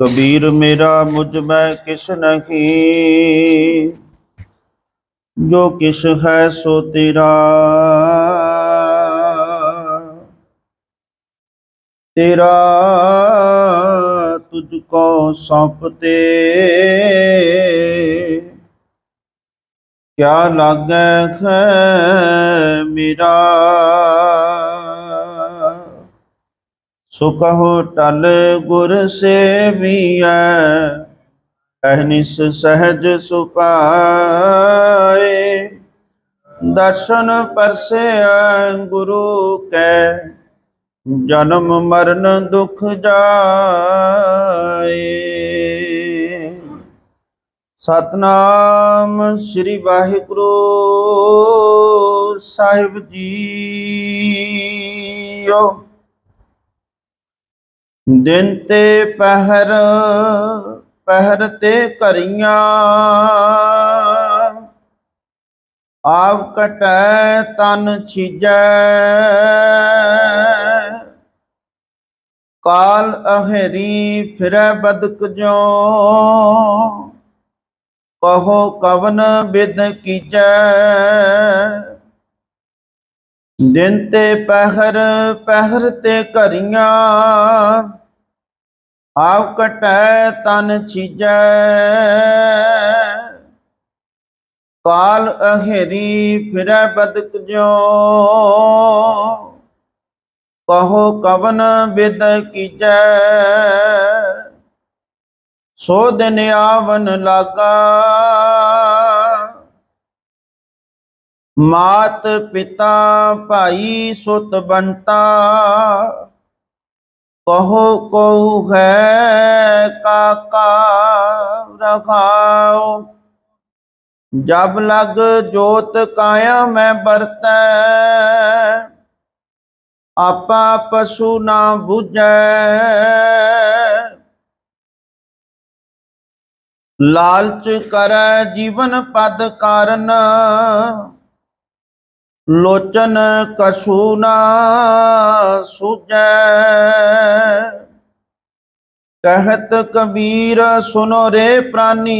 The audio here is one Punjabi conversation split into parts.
ਕਬੀਰ ਮੇਰਾ ਮੁਝ ਮੈਂ ਕਿਸ਼ ਨਹੀਂ? ਜੋ ਕਿਸ਼ ਹੈ ਸੋ ਤੇਰਾ। ਤੇਰਾ ਤੁਝ ਕੋ ਸੌਂਪਤੇ। ਕਿਆ ਲਾਗੈ ਹੈ ਮੇਰਾ? ਸੋ ਕਹੋ ਟਲ ਗੁਰ ਸੇਵੀਐ ਅਹਨਿਸ ਸਹਜ ਸੁਪਾਏ। ਦਰਸ਼ਨ ਪਰਸੈ ਗੁਰੂ ਕੈ, ਜਨਮ ਮਰਨ ਦੁਖ ਜਾਏ। ਸਤਨਾਮ ਸ੍ਰੀ ਵਾਹਿਗੁਰੂ ਸਾਹਿਬ ਜੀਓ। ਦਿਨ ਤੇ ਪਹਿਰ ਪਹਿਰ ਤੇ ਕਰੀਆਂ ਆਪ ਕਟੈ ਤਨ ਛਿਜੈ। ਕਾਲ ਅਹਰੀ, ਫਿਰੈ ਬਦਕ ਜੋ ਕਹੋ ਕਵਨ ਬਿਦ ਕੀਜੈ। ਦਿਨ ਤੇ ਪਹਿਰ ਪਹਿਰ ਤੇ ਕਰੀਆਂ ਆਪ ਕਟੈ ਤਨ ਛੀਜੈ ਕਾਲ ਅਹੇਰੀ ਫਿਰੈ ਬਦਕ ਜੋ ਕਹੋ ਕਵਨ ਬਿਦ ਕੀਜੈ। ਸੋ ਦਿਨ ਆਵਨ ਲਾਗਾ। ਮਾਤ ਪਿਤਾ ਭਾਈ ਸੁਤ ਬੰਤਾ। ਕਹੋ ਕਉ ਹੈ ਕਾਕਾ ਰਖਾਓ ਜਬ ਲਗ ਜੋਤ ਕਾਇਆ ਮੈਂ ਬਰਤੈ ਆਪਾ ਪਸ਼ੂ ਨਾ 부ਜੈ ਲਾਲਚ ਕਰੈ ਜੀਵਨ ਪਦ ਕਾਰਨ ਲੋਚਨ ਕਛੂ ਨਾ ਸੁਜੈ ਕਹਿਤ ਕਬੀਰ, ਸੁਨੋ ਰੇ ਪ੍ਰਾਨੀ।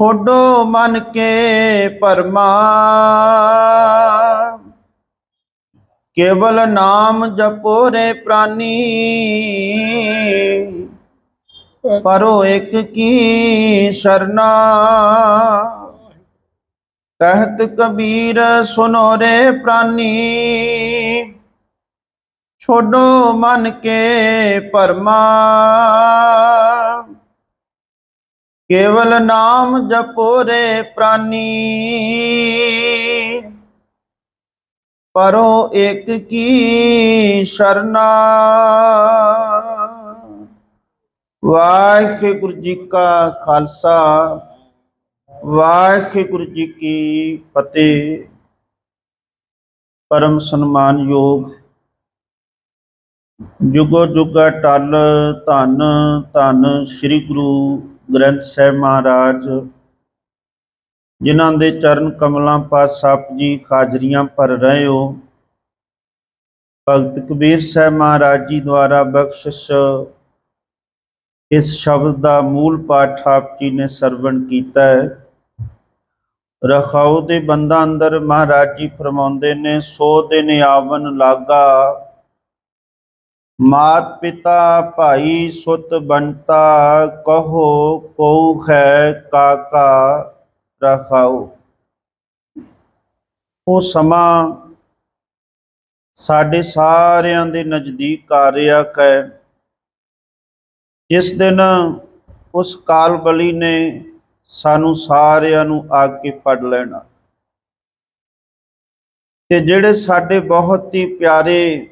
ਛੋਡੋ ਮਨ ਕੇ ਪਰਮਾ ਕੇਵਲ ਨਾਮ ਜਪੋ ਰੇ ਪ੍ਰਾਨੀ। ਪਰੋ ਇੱਕ ਕੀ ਸ਼ਰਨਾ। ਕਹਿਤ ਕਬੀਰ ਸੁਨੋ ਰੇ ਪ੍ਰਾਨੀ। ਛੋਡੋ ਮਨ ਕੇ ਪਰਮਾ ਕੇਵਲ ਨਾਮ ਜਪੋ ਰੇ ਪ੍ਰਾਨੀ। ਪਰੋ ਇੱਕ ਕੀ ਸ਼ਰਨਾ। ਵਾਹਿਗੁਰੂ ਜੀ ਕਾ ਖਾਲਸਾ। ਵਾਹਿਗੁਰੂ ਜੀ ਕੀ ਫਤਿਹ। ਪਰਮ ਸਨਮਾਨਯੋਗ ਜੁਗੋ ਜੁਗਾ ਟਲ ਧੰਨ ਧੰਨ ਸ੍ਰੀ ਗੁਰੂ ਗ੍ਰੰਥ ਸਾਹਿਬ ਮਹਾਰਾਜ, ਜਿਨ੍ਹਾਂ ਦੇ ਚਰਨ ਕਮਲਾਂ ਪਾਸ ਆਪ ਜੀ ਹਾਜ਼ਰੀਆਂ ਭਰ ਰਹੇ ਹੋ। ਭਗਤ ਕਬੀਰ ਸਾਹਿਬ ਮਹਾਰਾਜ ਜੀ ਦੁਆਰਾ ਬਖਸ਼ਿਸ਼ ਇਸ ਸ਼ਬਦ ਦਾ ਮੂਲ ਪਾਠ ਆਪ ਜੀ ਨੇ ਸਰਵਣ ਕੀਤਾ ਹੈ। ਰਖਾਉ ਦੇ ਬੰਦਾ ਅੰਦਰ ਮਹਾਰਾਜ ਜੀ ਫਰਮਾਉਂਦੇ ਨੇ, ਸੋ ਦਿਨ ਆਵਨ ਲਾਗਾ। ਮਾਤ ਪਿਤਾ ਭਾਈ ਸੁਤ ਬੰਤਾ ਕਹੋ ਕਉ ਹੈ ਕਾਕਾ, ਰਖਾਉ। ਉਹ ਸਮਾਂ ਸਾਡੇ ਸਾਰਿਆਂ ਦੇ ਨਜ਼ਦੀਕ ਆ ਰਿਹਾ ਹੈ। ਜਿਸ ਦਿਨ ਉਸ ਕਾਲਬਲੀ ਨੇ ਸਾਨੂੰ ਸਾਰਿਆਂ ਨੂੰ ਆ ਕੇ ਫੜ ਲੈਣਾ। ਤੇ ਜਿਹੜੇ ਸਾਡੇ ਬਹੁਤ ਹੀ ਪਿਆਰੇ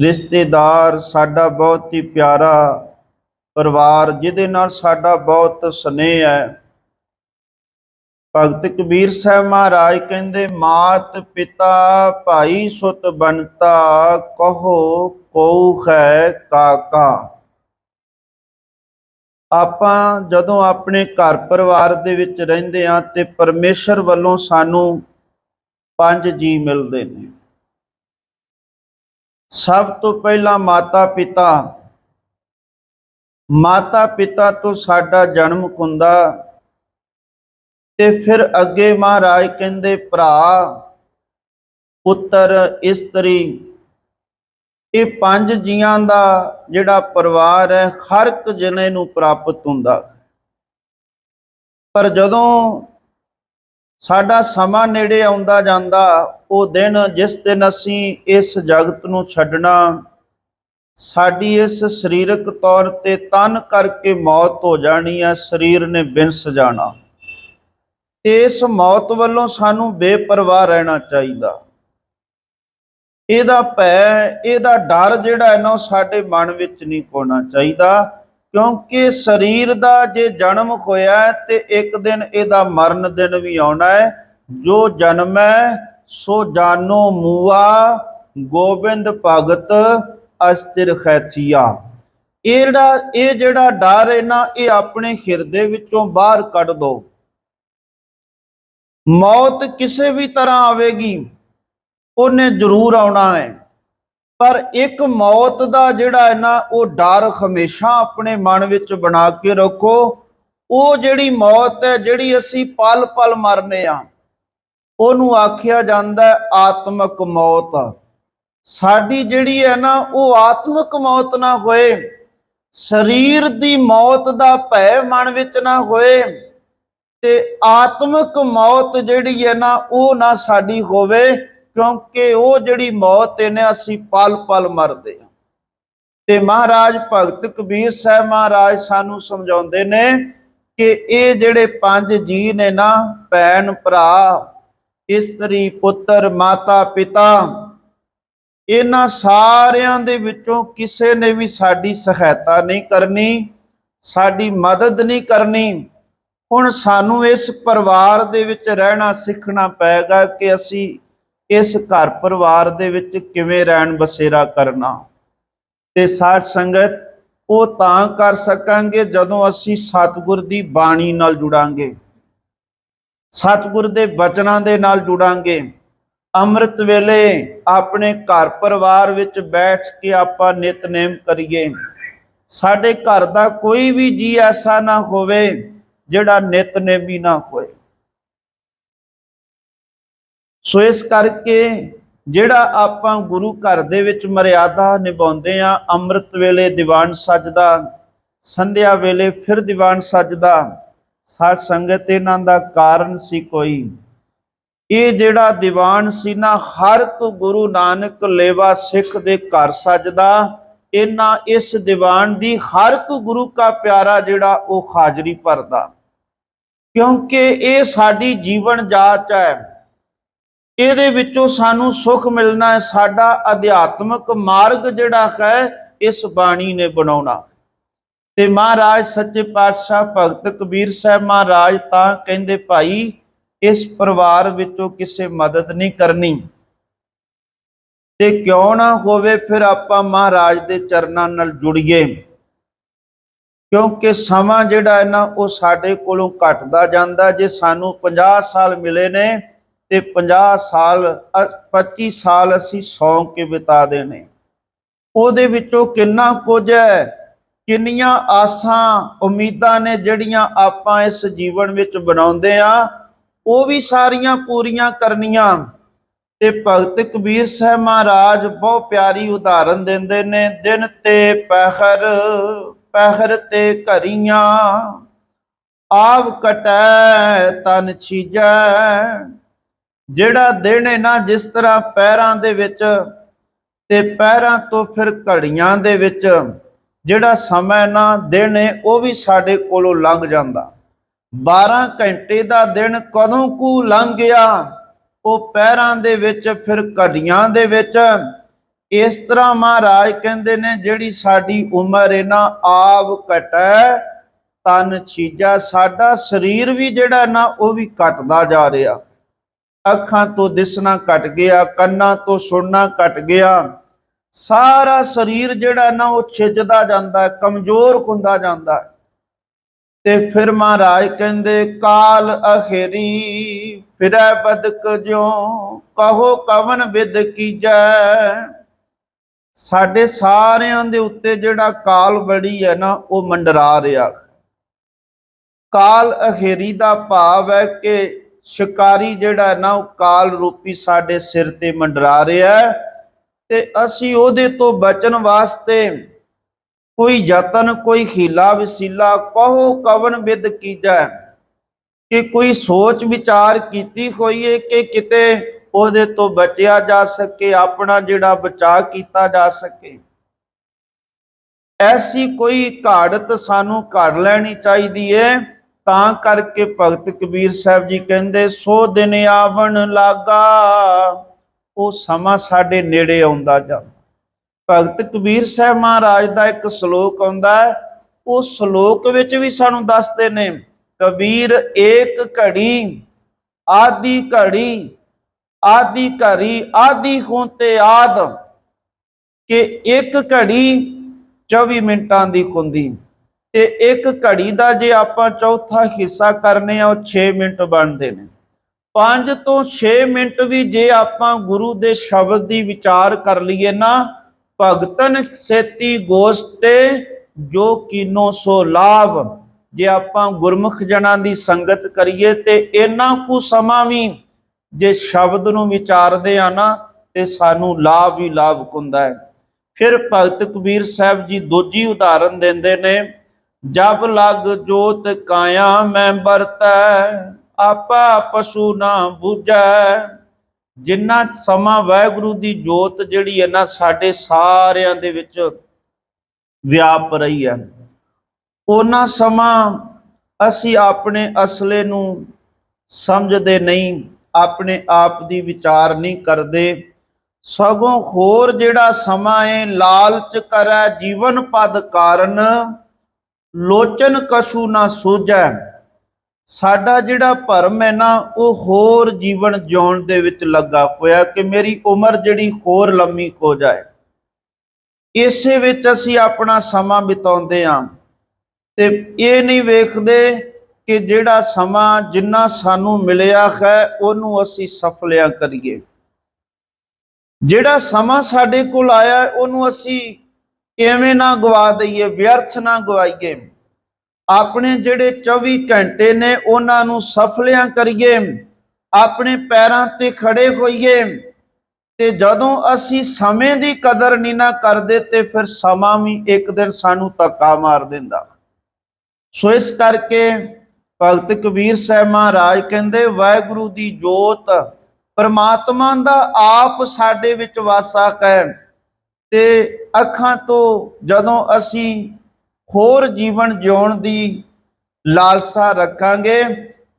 ਰਿਸ਼ਤੇਦਾਰ, ਸਾਡਾ ਬਹੁਤ ਹੀ ਪਿਆਰਾ ਪਰਿਵਾਰ, ਜਿਹਦੇ ਨਾਲ ਸਾਡਾ ਬਹੁਤ ਸਨੇਹ ਹੈ। ਭਗਤ ਕਬੀਰ ਸਾਹਿਬ ਮਹਾਰਾਜ ਕਹਿੰਦੇ, ਮਾਤ ਪਿਤਾ ਭਾਈ ਸੁਤ ਬੰਤਾ, ਕਹੋ ਕਉ ਹੈ ਕਾਕਾ। ਆਪਾਂ ਜਦੋਂ ਆਪਣੇ ਘਰ ਪਰਿਵਾਰ ਦੇ ਵਿੱਚ ਰਹਿੰਦੇ ਆ ਤੇ ਪਰਮੇਸ਼ਰ ਵੱਲੋਂ ਸਾਨੂੰ ਪੰਜ ਜੀ ਮਿਲਦੇ ਨੇ। ਸਭ ਤੋਂ ਪਹਿਲਾਂ ਮਾਤਾ ਪਿਤਾ ਮਾਤਾ ਪਿਤਾ ਤੋਂ ਸਾਡਾ ਜਨਮ ਹੁੰਦਾ ਤੇ ਫਿਰ ਅੱਗੇ ਮਹਾਰਾਜ ਕਹਿੰਦੇ, ਭਰਾ, ਪੁੱਤਰ, ਇਸਤਰੀ ਇਹ ਪੰਜ ਜੀਆਂ ਦਾ ਜਿਹੜਾ ਪਰਿਵਾਰ ਹੈ, ਹਰ ਇੱਕ ਜਣੇ ਨੂੰ ਪ੍ਰਾਪਤ ਹੁੰਦਾ। ਪਰ ਜਦੋਂ ਸਾਡਾ ਸਮਾਂ ਨੇੜੇ ਆਉਂਦਾ ਜਾਂਦਾ, ਉਹ ਦਿਨ ਜਿਸ ਦਿਨ ਅਸੀਂ ਇਸ ਜਗਤ ਨੂੰ ਛੱਡਣਾ, ਸਾਡੀ ਇਸ ਸਰੀਰਕ ਤੌਰ ਤੇ ਤਨ ਕਰਕੇ ਮੌਤ ਹੋ ਜਾਣੀ ਹੈ, ਸਰੀਰ ਨੇ ਬਿਨਸ ਜਾਣਾ। ਇਸ ਮੌਤ ਵੱਲੋਂ ਸਾਨੂੰ ਬੇਪਰਵਾਹ ਰਹਿਣਾ ਚਾਹੀਦਾ। ਇਹਦਾ ਭੈ, ਇਹਦਾ ਡਰ ਜਿਹੜਾ ਹੈ ਨਾ ਉਹ ਸਾਡੇ ਮਨ ਵਿੱਚ ਨਹੀਂ ਹੋਣਾ ਚਾਹੀਦਾ, ਕਿਉਂਕਿ ਸਰੀਰ ਦਾ ਜੇ ਜਨਮ ਹੋਇਆ ਤੇ ਇੱਕ ਦਿਨ ਇਹਦਾ ਮਰਨ ਦਿਨ ਵੀ ਆਉਣਾ ਹੈ। ਜੋ ਜਨਮ ਹੈ, ਸੋ ਜਾਨੋ ਮੂਆ, ਗੋਬਿੰਦ ਭਗਤ, ਅਸਥਿਰ ਖੈਥੀਆ। ਇਹ ਜਿਹੜਾ ਇਹ ਜਿਹੜਾ ਡਰ ਹੈ ਨਾ, ਇਹ ਆਪਣੇ ਹਿਰਦੇ ਵਿੱਚੋਂ ਬਾਹਰ ਕੱਢ ਦੋ। ਮੌਤ ਕਿਸੇ ਵੀ ਤਰ੍ਹਾਂ ਆਵੇਗੀ। ਉਹਨੇ ਜ਼ਰੂਰ ਆਉਣਾ ਹੈ। ਪਰ ਇੱਕ ਮੌਤ ਦਾ ਜਿਹੜਾ ਹੈ ਨਾ, ਉਹ ਡਰ ਹਮੇਸ਼ਾ ਆਪਣੇ ਮਨ ਵਿੱਚ ਬਣਾ ਕੇ ਰੱਖੋ। ਉਹ ਜਿਹੜੀ ਮੌਤ ਹੈ, ਜਿਹੜੀ ਅਸੀਂ ਪਲ ਪਲ ਮਰਨੇ ਆ, ਉਹਨੂੰ ਆਖਿਆ ਜਾਂਦਾ ਹੈ ਆਤਮਿਕ ਮੌਤ। ਸਾਡੀ ਜਿਹੜੀ ਹੈ ਨਾ, ਉਹ ਆਤਮਿਕ ਮੌਤ ਨਾ ਹੋਏ। ਸਰੀਰ ਦੀ ਮੌਤ ਦਾ ਭੈ ਮਨ ਵਿੱਚ ਨਾ ਹੋਏ ਤੇ ਆਤਮਿਕ ਮੌਤ ਜਿਹੜੀ ਹੈ ਨਾ, ਉਹ ਨਾ ਸਾਡੀ ਹੋਵੇ। ਕਿਉਂਕਿ ਉਹ ਜਿਹੜੀ ਮੌਤ ਇਹਨੇ ਅਸੀਂ ਪਲ ਪਲ ਮਰਦੇ ਹਾਂ। ਤੇ ਮਹਾਰਾਜ ਭਗਤ ਕਬੀਰ ਸਾਹਿਬ ਮਹਾਰਾਜ ਸਾਨੂੰ ਸਮਝਾਉਂਦੇ ਨੇ ਕਿ ਇਹ ਜਿਹੜੇ ਪੰਜ ਜੀ ਨੇ ਨਾ, ਭੈਣ, ਭਰਾ, ਇਸਤਰੀ, ਪੁੱਤਰ, ਮਾਤਾ, ਪਿਤਾ, ਇਹਨਾਂ ਸਾਰਿਆਂ ਦੇ ਵਿੱਚੋਂ ਕਿਸੇ ਨੇ ਵੀ ਸਾਡੀ ਸਹਾਇਤਾ ਨਹੀਂ ਕਰਨੀ, ਸਾਡੀ ਮਦਦ ਨਹੀਂ ਕਰਨੀ। ਹੁਣ ਸਾਨੂੰ ਇਸ ਪਰਿਵਾਰ ਦੇ ਵਿੱਚ ਰਹਿਣਾ ਸਿੱਖਣਾ ਪਏਗਾ ਕਿ ਅਸੀਂ ਇਸ ਘਰ ਪਰਿਵਾਰ ਦੇ ਵਿੱਚ ਕਿਵੇਂ ਰਹਿਣ ਬਸੇਰਾ ਕਰਨਾ? ਤੇ ਸਾਧ ਸੰਗਤ, ਉਹ ਤਾਂ ਕਰ ਸਕਾਂਗੇ ਜਦੋਂ ਅਸੀਂ ਸਤਿਗੁਰ ਦੀ ਬਾਣੀ ਨਾਲ ਜੁੜਾਂਗੇ। ਸਤਿਗੁਰ ਦੇ ਬਚਨਾਂ ਦੇ ਨਾਲ ਜੁੜਾਂਗੇ। ਅੰਮ੍ਰਿਤ ਵੇਲੇ ਆਪਣੇ ਘਰ ਪਰਿਵਾਰ ਵਿੱਚ ਬੈਠ ਕੇ ਆਪਾਂ ਨਿਤਨੇਮ ਕਰੀਏ। ਸਾਡੇ ਘਰ ਦਾ ਕੋਈ ਵੀ ਜੀ ਐਸਾ ਨਾ ਹੋਵੇ ਜਿਹੜਾ ਨਿਤਨੇਮੀ ਨਾ ਹੋਵੇ ਸੋ ਇਸ ਕਰਕੇ ਜਿਹੜਾ ਆਪਾਂ ਗੁਰੂ ਘਰ ਦੇ ਵਿੱਚ ਮਰਿਆਦਾ ਨਿਭਾਉਂਦੇ ਆ ਅੰਮ੍ਰਿਤ ਵੇਲੇ ਦੀਵਾਨ ਸਜਦਾ, ਸੰਧਿਆ ਵੇਲੇ ਫਿਰ ਦੀਵਾਨ ਸਜਦਾ, ਸਾਧ ਸੰਗਤ ਇਹਨਾਂ ਦਾ ਕਾਰਨ ਸੀ ਕੋਈ। ਇਹ ਜਿਹੜਾ ਦੀਵਾਨ ਸੀ ਨਾ, ਹਰ ਇੱਕ ਗੁਰੂ ਨਾਨਕ ਲੇਵਾ ਸਿੱਖ ਦੇ ਘਰ ਸਜਦਾ, ਇਹਨਾਂ ਇਸ ਦੀਵਾਨ ਦੀ ਹਰ ਇੱਕ ਗੁਰੂ ਕਾ ਪਿਆਰਾ ਜਿਹੜਾ ਉਹ ਹਾਜ਼ਰੀ ਭਰਦਾ। ਕਿਉਂਕਿ ਇਹ ਸਾਡੀ ਜੀਵਨ ਜਾਚ ਹੈ। ਇਹਦੇ ਵਿੱਚੋਂ ਸਾਨੂੰ ਸੁੱਖ ਮਿਲਣਾ ਹੈ, ਸਾਡਾ ਅਧਿਆਤਮਕ ਮਾਰਗ ਜਿਹੜਾ ਹੈ, ਇਸ ਬਾਣੀ ਨੇ ਬਣਾਉਣਾ। ਤੇ ਮਹਾਰਾਜ ਸੱਚੇ ਪਾਤਸ਼ਾਹ ਭਗਤ ਕਬੀਰ ਸਾਹਿਬ ਮਹਾਰਾਜ ਤਾਂ ਕਹਿੰਦੇ, ਭਾਈ, ਇਸ ਪਰਿਵਾਰ ਵਿੱਚੋਂ ਕਿਸੇ ਮਦਦ ਨਹੀਂ ਕਰਨੀ। ਤੇ ਕਿਉਂ ਨਾ ਹੋਵੇ ਫਿਰ ਆਪਾਂ ਮਹਾਰਾਜ ਦੇ ਚਰਨਾਂ ਨਾਲ ਜੁੜੀਏ। ਕਿਉਂਕਿ ਸਮਾਂ ਜਿਹੜਾ ਹੈ ਨਾ, ਉਹ ਸਾਡੇ ਕੋਲੋਂ ਘਟਦਾ ਜਾਂਦਾ ਜੇ ਸਾਨੂੰ 50 ਸਾਲ ਮਿਲੇ ਨੇ ਤੇ 50 ਸਾਲ ਅ- 25 ਸਾਲ ਅਸੀਂ ਸੌਂ ਕੇ ਬਿਤਾ ਦੇਣੇ। ਉਹਦੇ ਵਿੱਚੋਂ ਕਿੰਨਾ ਕੁਝ ਹੈ? ਕਿੰਨੀਆਂ ਆਸਾਂ, ਉਮੀਦਾਂ ਨੇ ਜਿਹੜੀਆਂ ਆਪਾਂ ਇਸ ਜੀਵਨ ਵਿੱਚ ਬਣਾਉਂਦੇ ਆ ਉਹ ਵੀ ਸਾਰੀਆਂ ਪੂਰੀਆਂ ਕਰਨੀਆਂ। ਤੇ ਭਗਤ ਕਬੀਰ ਸਾਹਿਬ ਮਹਾਰਾਜ ਬਹੁਤ ਪਿਆਰੀ ਉਦਾਹਰਨ ਦਿੰਦੇ ਨੇ, ਦਿਨ ਤੇ ਪਹਿਰ ਪਹਿਰ ਤੇ ਘਰੀਆਂ, ਆਵ ਕਟੈ ਤਨ ਛੀਜੈ ਜਿਹੜਾ ਦਿਨ ਨਾ, ਜਿਸ ਤਰ੍ਹਾਂ ਪੈਰਾਂ ਦੇ ਵਿੱਚ ਤੇ ਪੈਰਾਂ ਤੋਂ ਫਿਰ ਘੜੀਆਂ ਦੇ ਵਿੱਚ, ਜਿਹੜਾ ਸਮਾਂ ਨਾ, ਦਿਨ ਹੈ, ਉਹ ਵੀ ਸਾਡੇ ਕੋਲੋਂ ਲੰਘ ਜਾਂਦਾ। 12 ਘੰਟੇ ਦਾ ਦਿਨ ਕਦੋਂ ਕੁ ਲੰਘ ਗਿਆ, ਉਹ ਪੈਰਾਂ ਦੇ ਵਿੱਚ ਫਿਰ ਘੜੀਆਂ ਦੇ ਵਿੱਚ। ਇਸ ਤਰ੍ਹਾਂ ਮਹਾਰਾਜ ਕਹਿੰਦੇ ਨੇ, ਜਿਹੜੀ ਸਾਡੀ ਉਮਰ ਹੈ ਨਾ, ਆਪ ਘਟੈ, ਤਨ ਛੀਜਾ, ਸਾਡਾ ਸਰੀਰ ਵੀ ਜਿਹੜਾ ਨਾ, ਉਹ ਵੀ ਘਟਦਾ ਜਾ ਰਿਹਾ। ਅੱਖਾਂ ਤੋਂ ਦਿਸਣਾ ਘਟ ਗਿਆ, ਕੰਨਾਂ ਤੋਂ ਸੁਣਨਾ ਘਟ ਗਿਆ। ਸਾਰਾ ਸਰੀਰ ਜਿਹੜਾ ਨਾ, ਉਹ ਛਿਜਦਾ ਜਾਂਦਾ ਕਮਜ਼ੋਰ ਹੁੰਦਾ ਜਾਂਦਾ ਤੇ ਫਿਰ ਮਹਾਰਾਜ ਕਹਿੰਦੇ, ਕਾਲ ਅਖੇਰੀ, ਫਿਰੈ ਬਦਕ ਜਿਉ, ਕਹੋ ਕਵਨ ਵਿਦ ਕੀਜੈ। ਸਾਡੇ ਸਾਰਿਆਂ ਦੇ ਉੱਤੇ ਜਿਹੜਾ ਕਾਲ ਬੜੀ ਹੈ ਨਾ, ਉਹ ਮੰਡਰਾ ਰਿਹਾ। ਕਾਲ ਅਖੇਰੀ ਦਾ ਭਾਵ ਹੈ ਕਿ ਸ਼ਿਕਾਰੀ ਜਿਹੜਾ ਨਾ, ਉਹ ਕਾਲ ਰੂਪੀ ਸਾਡੇ ਸਿਰ ਤੇ ਮੰਡਰਾ ਰਿਹਾ ਹੈ ਤੇ ਅਸੀਂ ਉਹਦੇ ਤੋਂ ਬਚਣ ਵਾਸਤੇ ਕੋਈ ਯਤਨ, ਕੋਈ ਹੀਲਾ ਵਸੀਲਾ, ਕਹੋ ਕਵਨ ਵਿਦ ਕੀਜੈ, ਕਿ ਕੋਈ ਸੋਚ ਵਿਚਾਰ ਕੀਤੀ ਹੋਈਏ ਕਿ ਕਿਤੇ ਉਹਦੇ ਤੋਂ ਬਚਿਆ ਜਾ ਸਕੇ, ਆਪਣਾ ਜਿਹੜਾ ਬਚਾਅ ਕੀਤਾ ਜਾ ਸਕੇ। ਐਸੀ ਕੋਈ ਘਾੜਤ ਸਾਨੂੰ ਘੜ ਲੈਣੀ ਚਾਹੀਦੀ ਹੈ ਤਾਂ ਕਰਕੇ ਭਗਤ ਕਬੀਰ ਸਾਹਿਬ ਜੀ ਕਹਿੰਦੇ, ਸੋ ਦਿਨ ਆਵਣ ਲਾਗਾ, ਉਹ ਸਮਾਂ ਸਾਡੇ ਨੇੜੇ ਆਉਂਦਾ ਜਾਂਦਾ ਭਗਤ ਕਬੀਰ ਸਾਹਿਬ ਮਹਾਰਾਜ ਦਾ ਇੱਕ ਸ਼ਲੋਕ ਆਉਂਦਾ ਹੈ, ਉਹ ਸ਼ਲੋਕ ਵਿੱਚ ਵੀ ਸਾਨੂੰ ਦੱਸਦੇ ਨੇ, ਕਬੀਰ ਏਕ ਘੜੀ, ਆਦੀ ਘੜੀ ਆਦੀ ਘੜੀ, ਆਦੀ ਹੋਂ ਤੇ ਆਦ, ਕਿ ਇੱਕ ਘੜੀ 24 ਮਿੰਟਾਂ ਦੀ ਹੁੰਦੀ। ਤੇ ਇੱਕ ਘੜੀ ਦਾ ਜੇ ਆਪਾਂ ਚੌਥਾ ਹਿੱਸਾ ਕਰਨੇ ਆ, ਉਹ 6 ਮਿੰਟ ਬਣਦੇ ਨੇ। 5 ਤੋਂ 6 ਮਿੰਟ ਵੀ ਜੇ ਆਪਾਂ ਗੁਰੂ ਦੇ ਸ਼ਬਦ ਦੀ ਵਿਚਾਰ ਕਰ ਲਈਏ ਨਾ, ਭਗਤਨ ਸੇਤੀ ਗੋਸ਼ਟੇ ਜੋ ਕੀਨੋ ਸੋ ਲਾਭ। ਜੇ ਆਪਾਂ ਗੁਰਮੁਖ ਜਨਾਂ ਦੀ ਸੰਗਤ ਕਰੀਏ ਤੇ ਇਹਨਾਂ ਕੁ ਸਮਾਂ ਵੀ ਜੇ ਸ਼ਬਦ ਨੂੰ ਵਿਚਾਰਦੇ ਆ ਨਾ, ਤੇ ਸਾਨੂੰ ਲਾਭ ਹੀ ਲਾਭ ਹੁੰਦਾ ਹੈ। ਫਿਰ ਭਗਤ ਕਬੀਰ ਸਾਹਿਬ ਜੀ ਦੂਜੀ ਉਦਾਹਰਨ ਦਿੰਦੇ ਨੇ ਜਬ ਲਗ ਜੋਤ ਕਾਇਆ ਮੈਂ ਵਰਤੈ, ਆਪਾ ਪਸ਼ੂ ਨਾ ਬੂਝੈ। ਜਿੰਨਾ ਸਮਾਂ ਵਾਹਿਗੁਰੂ ਦੀ ਜੋਤ ਜਿਹੜੀ ਹੈ ਨਾ, ਸਾਡੇ ਸਾਰਿਆਂ ਦੇ ਵਿੱਚ ਵਿਆਪ ਰਹੀ ਹੈ। ਉਹਨਾਂ ਸਮਾਂ ਅਸੀਂ ਆਪਣੇ ਅਸਲੇ ਨੂੰ ਸਮਝਦੇ ਨਹੀਂ, ਆਪਣੇ ਆਪ ਦੀ ਵਿਚਾਰ ਨਹੀਂ ਕਰਦੇ। ਸਗੋਂ ਹੋਰ ਜਿਹੜਾ ਸਮਾਂ ਹੈ ਲਾਲਚ ਕਰੈ, ਜੀਵਨ ਪਦ ਕਾਰਨ ਲੋਚਨ ਕਸ਼ੂ ਨਾ ਸੋਝੈ। ਸਾਡਾ ਜਿਹੜਾ ਭਰਮ ਹੈ ਨਾ, ਉਹ ਹੋਰ ਜੀਵਨ ਜਿਉਣ ਦੇ ਵਿੱਚ ਲੱਗਾ ਹੋਇਆ ਕਿ ਮੇਰੀ ਉਮਰ ਜਿਹੜੀ ਹੋਰ ਲੰਮੀ ਹੋ ਜਾਏ। ਇਸੇ ਵਿੱਚ ਅਸੀਂ ਆਪਣਾ ਸਮਾਂ ਬਿਤਾਉਂਦੇ ਹਾਂ। ਤੇ ਇਹ ਨਹੀਂ ਵੇਖਦੇ ਕਿ ਜਿਹੜਾ ਸਮਾਂ ਜਿੰਨਾ ਸਾਨੂੰ ਮਿਲਿਆ ਹੈ, ਉਹਨੂੰ ਅਸੀਂ ਸਫਲਿਆ ਕਰੀਏ। ਜਿਹੜਾ ਸਮਾਂ ਸਾਡੇ ਕੋਲ ਆਇਆ, ਉਹਨੂੰ ਅਸੀਂ ਕਿਵੇਂ ਨਾ ਗਵਾ ਦਈਏ, ਵਿਅਰਥ ਨਾ ਗਵਾਈਏ। ਆਪਣੇ ਜਿਹੜੇ 24 ਘੰਟੇ ਨੇ, ਉਹਨਾਂ ਨੂੰ ਸਫਲਿਆਂ ਕਰੀਏ। ਆਪਣੇ ਪੈਰਾਂ ਤੇ ਖੜੇ ਹੋਈਏ। ਤੇ ਜਦੋਂ ਅਸੀਂ ਸਮੇਂ ਦੀ ਕਦਰ ਨਹੀਂ ਨਾ ਕਰਦੇ, ਤੇ ਫਿਰ ਸਮਾਂ ਵੀ ਇੱਕ ਦਿਨ ਸਾਨੂੰ ਧੱਕਾ ਮਾਰ ਦਿੰਦਾ। ਸੋ ਇਸ ਕਰਕੇ ਭਗਤ ਕਬੀਰ ਸਾਹਿਬ ਮਹਾਰਾਜ ਕਹਿੰਦੇ, ਵਾਹਿਗੁਰੂ ਦੀ ਜੋਤ ਪਰਮਾਤਮਾ ਦਾ ਆਪ ਸਾਡੇ ਵਿੱਚ ਵਾਸਾ ਹੈ ਤੇ ਅੱਖਾਂ ਤੋਂ ਜਦੋਂ ਅਸੀਂ ਹੋਰ ਜੀਵਨ ਜਿਉਣ ਦੀ ਲਾਲਸਾ ਰੱਖਾਂਗੇ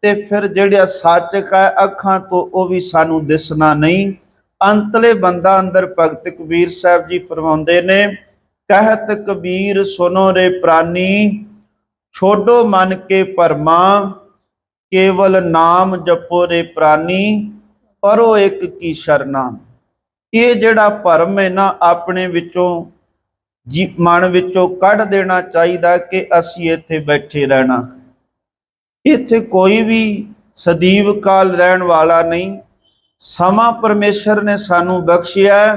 ਤੇ ਫਿਰ ਜਿਹੜਾ ਸੱਚ ਹੈ ਅੱਖਾਂ ਤੋਂ ਉਹ ਵੀ ਸਾਨੂੰ ਦਿਸਣਾ ਨਹੀਂ। ਅੰਤਲੇ ਬੰਦਾ ਅੰਦਰ ਭਗਤ ਕਬੀਰ ਸਾਹਿਬ ਜੀ ਫਰਮਾਉਂਦੇ ਨੇ, ਕਹਿਤ ਕਬੀਰ ਸੁਨੋ ਰੇ ਪ੍ਰਾਨੀ, ਛੋਡੋ ਮਨ ਕੇ ਪਰਮਾ ਕੇਵਲ ਨਾਮ ਜਪੋ ਰੇ ਪ੍ਰਾਨੀ, ਪਰੋ ਇੱਕ ਕੀ ਸ਼ਰਨਾ। ਇਹ ਜਿਹੜਾ ਭਰਮ ਹੈ ਨਾ, ਆਪਣੇ ਵਿੱਚੋਂ ਜੀ, ਮਨ ਵਿੱਚੋਂ ਕੱਢ ਦੇਣਾ ਚਾਹੀਦਾ ਕਿ ਅਸੀਂ ਇੱਥੇ ਬੈਠੇ ਰਹਿਣਾ। ਇੱਥੇ ਕੋਈ ਵੀ ਸਦੀਵ ਕਾਲ ਰਹਿਣ ਵਾਲਾ ਨਹੀਂ। ਸਮਾਂ ਪਰਮੇਸ਼ਰ ਨੇ ਸਾਨੂੰ ਬਖਸ਼ਿਆ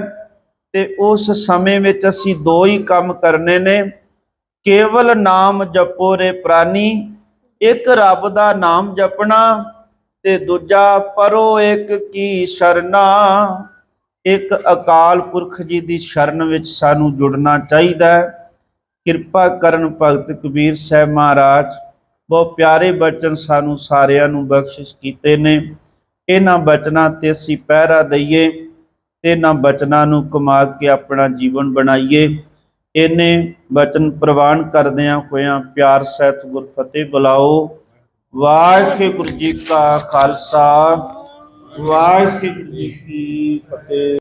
ਤੇ ਉਸ ਸਮੇਂ ਵਿੱਚ ਅਸੀਂ ਦੋ ਹੀ ਕੰਮ ਕਰਨੇ ਨੇ। ਕੇਵਲ ਨਾਮ ਜਪੋ ਰੇ ਪ੍ਰਾਨੀ, ਇੱਕ ਰੱਬ ਦਾ ਨਾਮ ਜਪਣਾ ਤੇ ਦੂਜਾ ਪਰੋ ਇੱਕ ਕੀ ਸ਼ਰਨਾ। ਇੱਕ ਅਕਾਲ ਪੁਰਖ ਜੀ ਦੀ ਸ਼ਰਨ ਵਿੱਚ ਸਾਨੂੰ ਜੁੜਨਾ ਚਾਹੀਦਾ ਹੈ। ਕਿਰਪਾ ਕਰਨ ਭਗਤ ਕਬੀਰ ਸਾਹਿਬ ਮਹਾਰਾਜ, ਬਹੁਤ ਪਿਆਰੇ ਬਚਨ ਸਾਨੂੰ ਸਾਰਿਆਂ ਨੂੰ ਬਖਸ਼ਿਸ਼ ਕੀਤੇ ਨੇ। ਇਹਨਾਂ ਬਚਨਾਂ ਤੇ ਅਸੀਂ ਪਹਿਰਾ ਦਈਏ ਤੇ ਇਹਨਾਂ ਬਚਨਾਂ ਨੂੰ ਕਮਾ ਕੇ ਆਪਣਾ ਜੀਵਨ ਬਣਾਈਏ। ਇਹਨੇ ਬਚਨ ਪ੍ਰਵਾਨ ਕਰਦਿਆਂ ਹੋਇਆਂ ਪਿਆਰ ਸਹਿਤ ਗੁਰਫਤਿਹ ਬੁਲਾਓ। ਵਾਹਿਗੁਰੂ ਜੀ ਕਾ ਖਾਲਸਾ। ਵਾਹਿਗੁਰੂ ਜੀ ਕੀ ਫਤਿਹ।